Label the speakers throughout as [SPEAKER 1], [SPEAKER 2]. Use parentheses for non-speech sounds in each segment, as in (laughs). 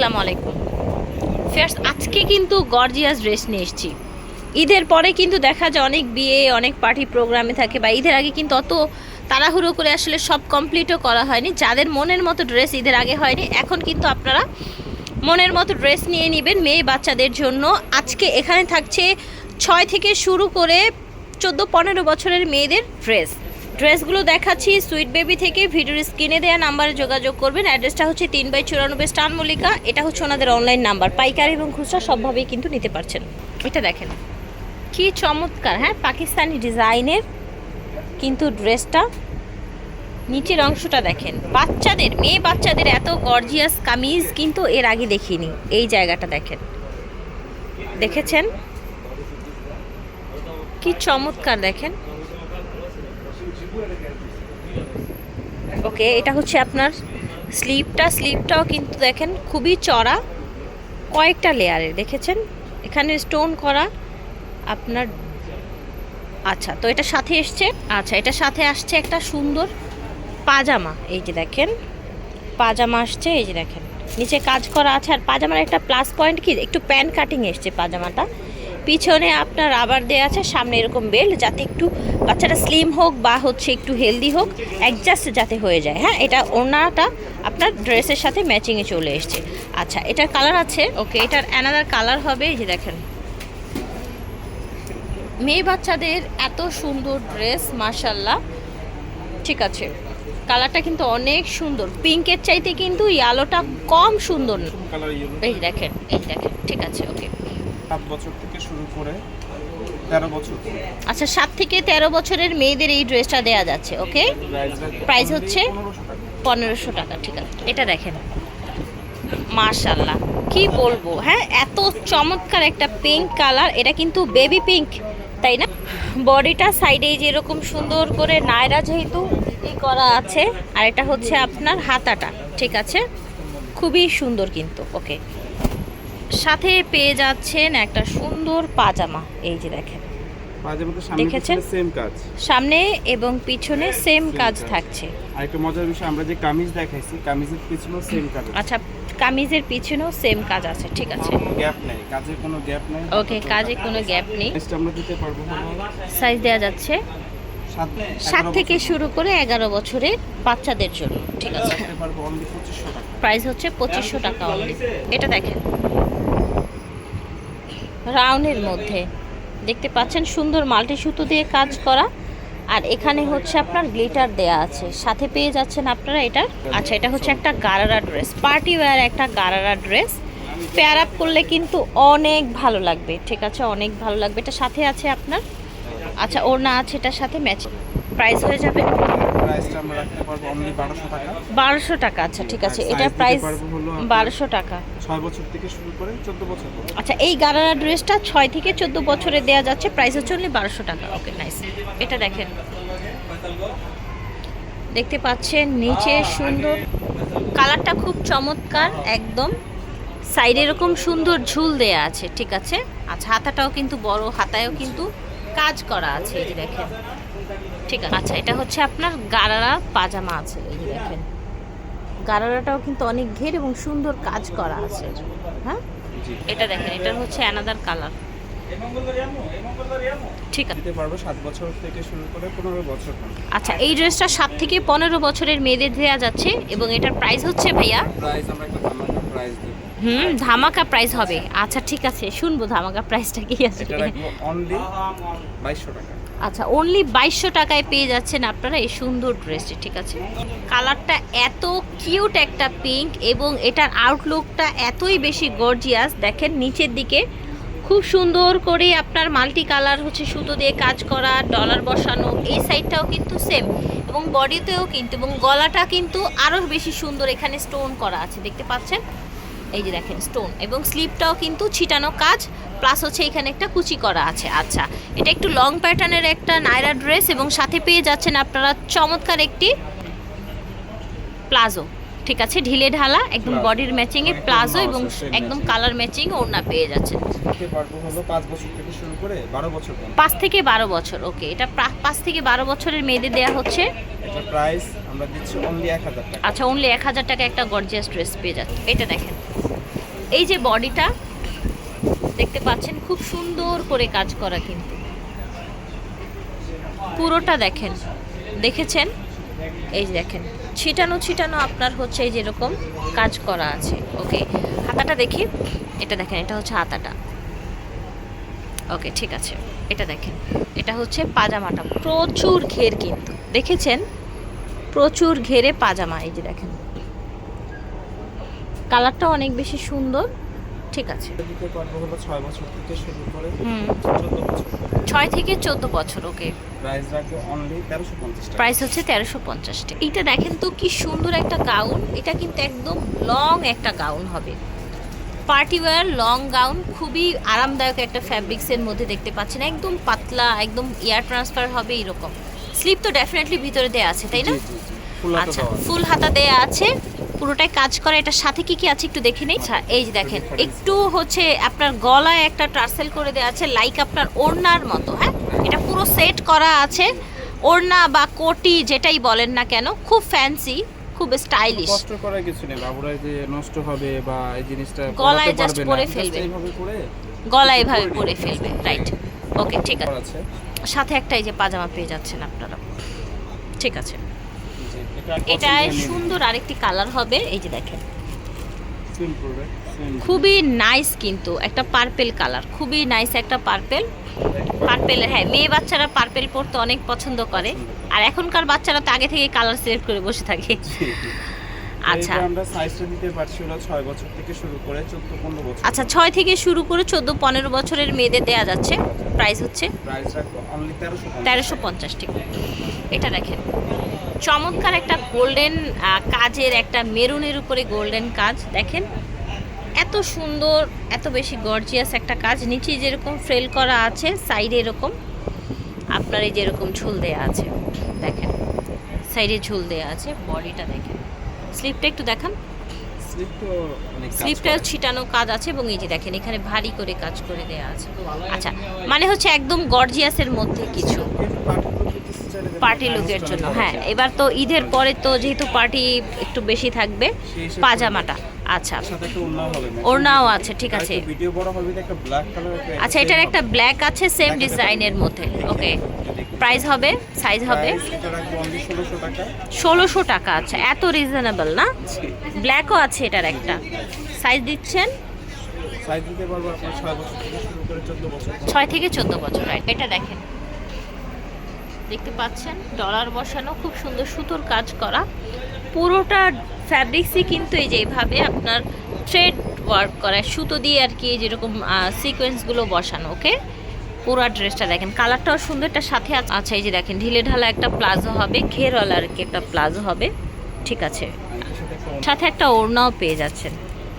[SPEAKER 1] আসসালামু আলাইকুম। ফেয়ার্স আজকে কিন্তু গর্জিয়াস ড্রেস নিয়ে এসেছি। ঈদের পরে কিন্তু দেখা যায় অনেক বিয়ে, অনেক পার্টি প্রোগ্রামে থাকে বা ঈদের আগে কিন্তু অত তাড়াহুড়ো করে আসলে সব কমপ্লিটও করা হয়নি। যাদের মনের মতো ড্রেস ঈদের আগে হয়নি, এখন কিন্তু আপনারা মনের মতো ড্রেস নিয়ে নেবেন মেয়ে বাচ্চাদের জন্য। আজকে এখানে থাকছে ছয় থেকে শুরু করে চোদ্দ পনেরো বছরের মেয়েদের ড্রেস ড্রেসগুলো দেখাচ্ছি। সুইট বেবি থেকে ভিডিওর স্ক্রিনে দেওয়া নাম্বারে যোগাযোগ করবেন। অ্যাড্রেসটা হচ্ছে তিন বাই চুরানব্বই স্টান মল্লিকা। এটা হচ্ছে ওনাদের অনলাইন নাম্বার পাইকারি এবং খুচরা সবভাবেই কিন্তু নিতে পারছেন। এটা দেখেন। কি চমৎকার হ্যাঁ? পাকিস্তানি ডিজাইনের কিন্তু ড্রেসটা। নিচের অংশটা দেখেন। বাচ্চাদের, মেয়ে বাচ্চাদের এত গর্জিয়াস কামিজ কিন্তু এর আগে দেখিনি। এই জায়গাটা দেখেন। দেখেছেন? কি চমৎকার দেখেন। ওকে, এটা হচ্ছে আপনার স্লিপটা। স্লিপটাও কিন্তু দেখেন খুবই চড়া, কয়েকটা লেয়ারে দেখেছেন? এখানে স্টোন করা আপনার আচ্ছা তো এটা সাথে এসছে আচ্ছা এটা সাথে আসছে একটা সুন্দর পাজামা, এই যে দেখেন, পাজামা আসছে, এই যে দেখেন, নিচে কাজ করা আছে, আর পাজামার একটা প্লাস পয়েন্ট কি, একটু প্যান্ট কাটিং এসছে পাজামাটা। পিছনে আপনার রাবার দেওয়া আছে সামনে এরকম বেল্ট যাতে একটু বাচ্চাটা স্লিম হোক বা হচ্ছে একটু হেলদি হোক অ্যাডজাস্ট যাতে হয়ে যায়। হ্যাঁ এটা ওনাটা আপনার ড্রেসের সাথে ম্যাচিংয়ে চলে এসছে। আচ্ছা এটার কালার আছে ওকে এটার অ্যানাদার কালার হবে এই যে দেখেন। মেয়ে বাচ্চাদের এত সুন্দর ড্রেস মার্শাল্লাহ ঠিক আছে কালারটা কিন্তু অনেক সুন্দর। পিঙ্কের চাইতে কিন্তু ইয়ালোটা কম সুন্দর। না এই দেখেন এই দেখেন ঠিক আছে ওকে
[SPEAKER 2] সাত বছর থেকে শুরু করে তেরো বছর।
[SPEAKER 1] আচ্ছা সাত থেকে তেরো বছরের মেয়েদের এই ড্রেসটা দেওয়া যাচ্ছে, ওকে? Price হচ্ছে?
[SPEAKER 2] পনেরোশো টাকা,
[SPEAKER 1] ঠিক আছে। এটা দেখেন। মাশাল্লাহ কি বলব হ্যাঁ? এত চমৎকার একটা পিঙ্ক কালার এটা কিন্তু বেবি পিঙ্ক তাই না? বডিটা সাইডে যেরকম সুন্দর করে নায়রা যেহেতু ই করা আছে, আর এটা হচ্ছে আপনার হাতাটা, ঠিক আছে? খুবই সুন্দর কিন্তু, ওকে। সাথে পেয়ে যাচ্ছেন একটা সুন্দর পাজামা। এই যে দেখেন। দেখেছেন?
[SPEAKER 2] সেম কাজ।
[SPEAKER 1] সামনে এবং পিছনে সেম কাজ।
[SPEAKER 2] কাজ।
[SPEAKER 1] থাকছে।
[SPEAKER 2] আর একটা মজার বিষয় আমরা যে কামিজ দেখাইছি কামিজের পিছনেও সেম কাজ
[SPEAKER 1] আচ্ছা কামিজের পিছনেও সেম কাজ আছে ঠিক আছে।
[SPEAKER 2] গ্যাপ নেই কাজের কোনো গ্যাপ নেই।
[SPEAKER 1] ওকে কাজে কোনো গ্যাপ নেই।
[SPEAKER 2] আমরা দিতে পারব
[SPEAKER 1] সাইজ দেওয়া যাচ্ছে।
[SPEAKER 2] সাত
[SPEAKER 1] থেকে শুরু করে এগারো বছরের বাচ্চাদের জন্য ঠিক আছে। প্রাইস হচ্ছে পঁচিশশো টাকা অনলি এটা দেখেন। রাউন্ডের মধ্যে। দেখতে পাচ্ছেন সুন্দর মাল্টি সুতো দিয়ে কাজ করা। আর এখানে হচ্ছে আপনার গ্লিটার দেয়া আছে। সাথে পেয়ে যাচ্ছেন আপনারা এটা আচ্ছা এটা হচ্ছে একটা গারারা ড্রেস। পার্টি ওয়ার একটা গারারা ড্রেস। পেয়ার আপ করলে কিন্তু অনেক ভালো লাগবে। ঠিক আছে, অনেক ভালো লাগবে। এটা সাথে আছে আপনার। আচ্ছা ওর না আছে এটার সাথে ম্যাচ। প্রাইস হয়ে যাবে?
[SPEAKER 2] প্রাইসটা আমরা রাখতে পারব অনলি বারোশো টাকা।
[SPEAKER 1] আচ্ছা ঠিক আছে। এটা প্রাইস বারোশো টাকা।
[SPEAKER 2] ছয় বছর থেকে শুরু করে চোদ্দ বছর
[SPEAKER 1] আচ্ছা এই গারারা ড্রেসটা ছয় থেকে চোদ্দ বছরে দেওয়া যাচ্ছে। প্রাইস হচ্ছে অনলি বারোশো টাকা। ওকে নাইস এটা দেখেন। দেখতে পাচ্ছেন নিচে সুন্দর। কালারটা খুব চমৎকার একদম। সাইডে এরকম সুন্দর ঝুল দেয়া আছে ঠিক আছে? আচ্ছা হাতাটাও কিন্তু বড় হাতায়ও কিন্তু কাজ করা আছে এই দেখেন। ঠিক আছে। আচ্ছা এটা হচ্ছে আপনার গারারা পাজামা আছে এই যে দেখেন। গারারাটাও কিন্তু অনেক ঘের এবং সুন্দর কাজ করা আছে। হ্যাঁ? এটা দেখেন এটা হচ্ছে অ্যানাদার কালার ঠিক আছে।
[SPEAKER 2] দিতে পারব সাত বছর থেকে শুরু করে পনেরো বছর
[SPEAKER 1] আচ্ছা এই ড্রেসটা সাত থেকে পনেরো বছরের মেয়েদের দেওয়া যাচ্ছে এবং এটার প্রাইস হচ্ছে ভাইয়া?
[SPEAKER 2] প্রাইস আমরা একটা প্রাইস
[SPEAKER 1] হুম ধামাকা প্রাইস হবে। আচ্ছা ঠিক আছে শুনব ধামাকা প্রাইসটা কি আছে
[SPEAKER 2] অনলি বাইশশো টাকা।
[SPEAKER 1] আচ্ছা অনলি বাইশশো টাকায় পেয়ে যাচ্ছেন আপনারা এই সুন্দর ড্রেসটি ঠিক আছে? কালারটা এত কিউট একটা পিঙ্ক এবং এটার আউটলুকটা এতই বেশি গর্জিয়াস দেখেন নিচের দিকে খুব সুন্দর করে আপনার মাল্টি কালার হচ্ছে সুতো দিয়ে কাজ করা ডলার বসানো এই সাইডটাও কিন্তু সেম এবং বডিতেও কিন্তু এবং গলাটা কিন্তু আরও বেশি সুন্দর এখানে স্টোন করা আছে। দেখতে পাচ্ছেন? এই যে দেখেন স্টোন এবং স্লিপটাও কিন্তু ছিটানো কাজ প্লাস হচ্ছে এখানে একটা কুচি করা আছে। আচ্ছা এটা একটু লং প্যাটার্নের একটা নাইরা ড্রেস এবং সাথে পেয়ে যাচ্ছেন আপনারা চমৎকার একটি প্লাজো। ঠিক আছে ঢিলে ঢালা একদম বডির ম্যাচিংয়ে
[SPEAKER 2] একদম
[SPEAKER 1] প্লাজো এবং একদম কালার ম্যাচিং ওড়না পেয়ে
[SPEAKER 2] হলো পাঁচ বছর থেকে শুরু করে বারো বছর পর্যন্ত?
[SPEAKER 1] পাঁচ থেকে বারো বছর ওকে এটা পাঁচ থেকে বারো বছরের মেয়েদের দেওয়া হচ্ছে।
[SPEAKER 2] এটা প্রাইস আমরা দিচ্ছি অনলি এক হাজার টাকা।
[SPEAKER 1] আচ্ছা অনলি এক হাজার টাকা একটা গর্জিয়াস ড্রেস পেয়ে যাচ্ছে। এটা দেখেন। এই যে বডিটা দেখতে পাচ্ছেন, খুব সুন্দর করে কাজ করা কিন্তু। পুরোটা দেখেন। দেখেছেন? এই দেখেন। ছিটানো ছিটানো আপনার হচ্ছে এই যেরকম কাজ করা আছে। ওকে, হাতাটা দেখি। এটা দেখেন, এটা হচ্ছে হাতাটা। ওকে, ঠিক আছে। এটা দেখেন। এটা হচ্ছে পাজামাটা। প্রচুর ঘের কিন্তু। দেখেছেন? প্রচুর ঘেরে পাজামা এই যে দেখেন। কালারটা অনেক বেশি সুন্দর ঠিক আছে।
[SPEAKER 2] ছয় থেকে। চোদ্দ বছর।
[SPEAKER 1] ওকে।
[SPEAKER 2] প্রাইস অনলি তেরোশো পঞ্চাশ টাকা।
[SPEAKER 1] প্রাইস হচ্ছে তেরোশো পঞ্চাশটি এইটা দেখেন তো কি সুন্দর একটা গাউন। এটা কিন্তু একদম লং একটা গাউন হবে। পার্টি ওয়্যার লং গাউন খুবই আরামদায়ক একটা ফ্যাব্রিক্সের মধ্যে দেখতে পাচ্ছেন। একদম পাতলা একদম এয়ার ট্রান্সফার হবে এরকম। স্লিপ তো ডেফিনেটলি ভিতরে দেওয়া আছে তাই না? আচ্ছা ফুল হাতা দেয়া আছে। পুরোটাই কাজ করে। এটার সাথে কি কি আছে একটু দেখে নেই? আচ্ছা এই যে দেখেন একটু হচ্ছে আপনার গলায় একটা টার্সেল করে দেওয়া আছে লাইক আপনার ওড়নার মতো হ্যাঁ? এটা পুরো সেট করা আছে। ওড়না বা কোটি যেটাই বলেন না কেন খুব ফ্যান্সি খুব স্টাইলিশ
[SPEAKER 2] কষ্ট করার কিছু নেই বাবুরা যে নষ্ট হবে বা এই জিনিসটা
[SPEAKER 1] গলায়
[SPEAKER 2] জাস্ট
[SPEAKER 1] পরে ফেলবে। গলায় এভাবে পরে ফেলবে রাইট ওকে ঠিক আছে। সাথে একটা এই যে পাজামা পেয়ে যাচ্ছেন আপনারা। ঠিক আছে। এটায় সুন্দর আরেকটি কালার হবে এই যে দেখেন। খুবই নাইস কিন্তু একটা পার্পেল কালার খুবই নাইস একটা পার্পেল পার্পেল হ্যাঁ মেয়ে বাচ্চারা পার্পেল পরতে অনেক পছন্দ করে। আর এখনকার বাচ্চারা তো আগে থেকে কালার সিলেক্ট করে বসে থাকে। (laughs) আচ্ছা।
[SPEAKER 2] আমরা সাইজটা দিতে পারছি হলো ছয় বছর থেকে শুরু করে চোদ্দ পনেরো বছর।
[SPEAKER 1] আচ্ছা ছয় থেকে শুরু করে চোদ্দ পনেরো বছরের মেয়েদের দেয়া যাচ্ছে প্রাইস হচ্ছে
[SPEAKER 2] প্রাইস রাখব অনলি তেরোশো
[SPEAKER 1] পঞ্চাশ। ঠিক এটা দেখেন। চমৎকার একটা গোল্ডেন কাজের একটা মেরুনের উপরে গোল্ডেন কাজ। দেখেন এত সুন্দর এত বেশি গর্জিয়াস একটা কাজ। নিচে যেরকম ফ্রেল করা আছে সাইডে এরকম। আপনার এই যেরকম ঝুল দেয়া আছে দেখেন সাইডে ঝুল দেয়া আছে বডিটা দেখেন। স্লিপটা একটু দেখান। স্লিপটা ছিটানো কাজ আছে এবং এই যে দেখেন এখানে ভারী করে কাজ করে দেয়া আছে। আচ্ছা মানে হচ্ছে একদম গর্জিয়াসের মধ্যে কিছু। পার্টি লুকের জন্য হ্যাঁ। এবার তো ঈদের পরে তো যেহেতু পার্টি একটু বেশি থাকবে পাজামাটা। আচ্ছা।
[SPEAKER 2] ওড়নাও
[SPEAKER 1] আছে ঠিক আছে। আচ্ছা এটার একটা ব্ল্যাক আছে সেম ডিজাইনের মধ্যে। ওকে। প্রাইস হবে সাইজ হবে?
[SPEAKER 2] ষোলোশো টাকা
[SPEAKER 1] আচ্ছা। এত রিজনেবল না? ব্ল্যাকও আছে এটার একটা। সাইজ দিচ্ছেন?
[SPEAKER 2] ছয় থেকে চোদ্দ বছর?
[SPEAKER 1] এটা দেখেন। দেখতে পাচ্ছেন, ডলার বসানো, খুব সুন্দর সুতোর কাজ করা। পুরোটা ফ্যাব্রিক্সই কিন্তু এই যে এইভাবে আপনার থ্রেড ওয়ার্ক করা, সুতো দিয়ে আর কি যেরকম সিকোয়েন্সগুলো বসানো ওকে পুরো ড্রেসটা দেখেন কালারটাও সুন্দর এটার সাথে আছে- আচ্ছা এই যে দেখেন, ঢিলে ঢালা একটা প্লাজো হবে ঘেরওয়ালা আর কি একটা প্লাজো হবে, ঠিক আছে।
[SPEAKER 2] সাথে একটা ওড়না।
[SPEAKER 1] ওড়নাও পেয়ে যাচ্ছেন,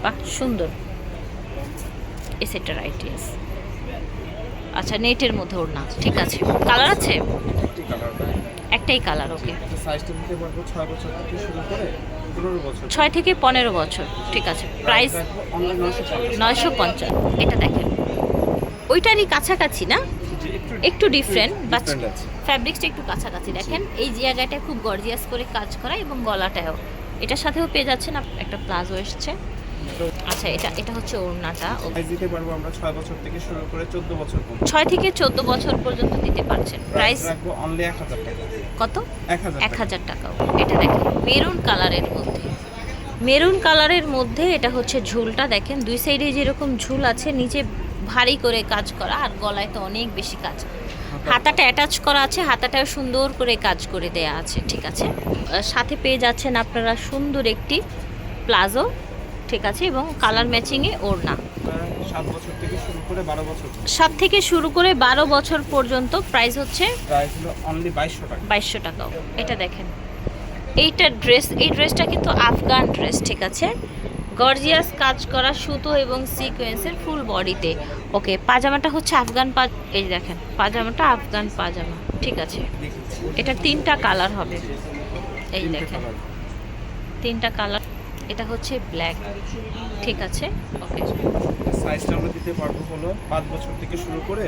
[SPEAKER 1] বাহ, সুন্দর। এ সেটটা রাইট আচ্ছা নেটের মধ্যে ওড়না, ঠিক আছে। কালার আছে?
[SPEAKER 2] একটি কালার
[SPEAKER 1] একটাই কালার ওকে
[SPEAKER 2] সাইজটা দিতে পারব ছয় বছর থেকে শুরু করে পনেরো বছর।
[SPEAKER 1] থেকে ঠিক আছে। প্রাইস
[SPEAKER 2] অনলাইন নয়শো পঞ্চাশ।
[SPEAKER 1] নয়শো পঞ্চাশ এটা দেখেন। ওইটারই কাছাকাছি না?
[SPEAKER 2] একটু
[SPEAKER 1] ডিফারেন্ট বাট। ফ্যাব্রিক্সটা একটু কাছাকাছি। দেখেন এই জায়গাটা খুব গর্জিয়াস করে কাজ করা এবং গলাটাও এটার সাথেও পেয়ে যাচ্ছেন একটা প্লাজো এসছে। আচ্ছা এটা এটা হচ্ছে ওড়নাটা ও-
[SPEAKER 2] দিতে পারব আমরা ছয় বছর থেকে শুরু করে চোদ্দ বছর পর্যন্ত।
[SPEAKER 1] ছয় থেকে চোদ্দ বছর পর্যন্ত দিতে পারছেন। প্রাইস
[SPEAKER 2] রাখব অনলি এক হাজার টাকা।
[SPEAKER 1] কত?
[SPEAKER 2] এক হাজার
[SPEAKER 1] এক হাজার টাকা। এটা দেখেন মেরুন কালারের মধ্যে। মেরুন কালারের মধ্যে এটা হচ্ছে ঝুলটা দেখেন দুই সাইডে যেরকম ঝুল আছে নিচে ভারী করে কাজ করা আর গলায় তো অনেক বেশি কাজ। হাতাটা। অ্যাটাচ করা আছে হাতাটাও সুন্দর করে কাজ করে দেয়া আছে ঠিক আছে? সাথে পেয়ে যাচ্ছেন আপনারা সুন্দর একটি প্লাজো। ঠিক আছে এবং কালার ম্যাচিংয়ে ওড়না।
[SPEAKER 2] সাত থেকে শুরু করে বারো বছর
[SPEAKER 1] সাত থেকে শুরু করে বারো বছর পর্যন্ত প্রাইস হচ্ছে
[SPEAKER 2] বাইশশো টাকা।
[SPEAKER 1] এটা দেখেন। এইটা ড্রেস এই ড্রেসটা কিন্তু আফগান ড্রেস ঠিক আছে? গর্জিয়াস কাজ করা সুতো এবং সিকোয়েন্সের ফুল বডিতে ওকে পাজামাটা হচ্ছে আফগান পা এই দেখেন পাজামাটা আফগান পাজামা ঠিক আছে? এটা তিনটা কালার হবে। এই দেখেন। তিনটা কালার এটা হচ্ছে ব্ল্যাক ঠিক আছে? ওকে
[SPEAKER 2] সাইজটা আমরা দিতে পারব হলো পাঁচ বছর থেকে শুরু করে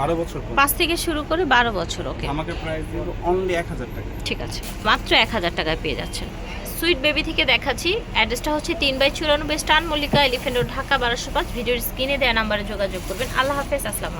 [SPEAKER 2] বারো বছর পর্যন্ত।
[SPEAKER 1] পাঁচ থেকে শুরু করে বারো বছর ওকে
[SPEAKER 2] আমাকে প্রাইস দিব অনলি এক হাজার টাকা।
[SPEAKER 1] ঠিক আছে। মাত্র এক হাজার টাকায় পেয়ে যাচ্ছেন। সুইট বেবি থেকে দেখাচ্ছি। অ্যাড্রেসটা হচ্ছে তিন বাই চুরানব্বই স্টান মল্লিকা এলিফেন্ট রোড ঢাকা বারোশো পাঁচ। ভিডিওর স্ক্রিনে দেওয়া নাম্বারে যোগাযোগ করবেন। আল্লাহ হাফেজ আসসালামু